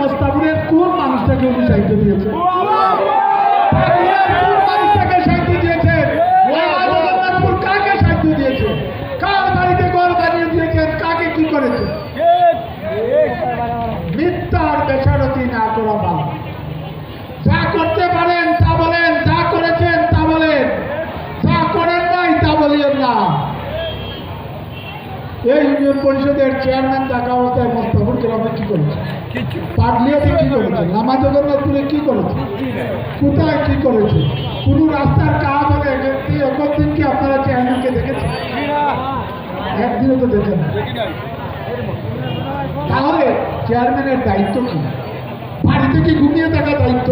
বাংলাদেশের কোন মানুষটাকে উনি সাহিত্য দিয়েছেন? করেছে? যা করতে পারেন, তা বলেন। যা করেছেন, তা বলেন। করেন নাই, তা না। এই ইউনিয়ন পরিষদের চেয়ারম্যান থাকা অবস্থায় কি কি করেছে কি করেছে কোথায় কি করেছে? রাস্তার কাজ এখন দিন কি আপনারা দেখেছেন? একদিনও তো দেখেন তাহলে চেয়ারম্যানের দায়িত্ব কি? বাড়িতে কি ঘুমিয়ে থাকা দায়িত্ব?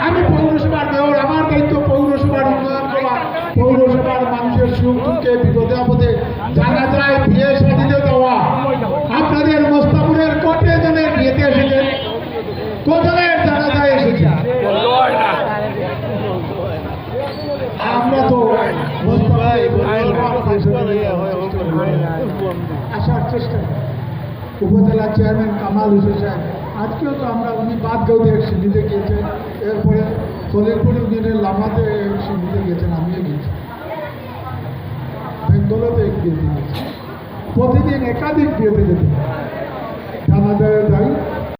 আমি পৌরসভার আমার দায়িত্ব পৌরসভার উন্নয়ন করা পৌরসভার মানুষের সুখ দুঃখে বিপদে আপদে জানা যায় বিয়ে সাজিয়ে দেওয়া। আপনাদের মোস্তাপুরের কত জনের বিয়েতে এসেছেন কজনের জানা যায় এসেছে? আমরা তো আসার চেষ্টা উপজেলা চেয়ারম্যান কামাল হোসেন আজকেও তো আমরা উনি বাদ গৌদে সিঁড়িতে গিয়েছেন। এরপরে ফলিরপুর ইউনিয়নের লামাতে সিঁড়িতে গিয়েছেন, আমিও বেঙ্গলতে এক বিয়েতে প্রতিদিন একাধিক বিয়েতে যেতে যাই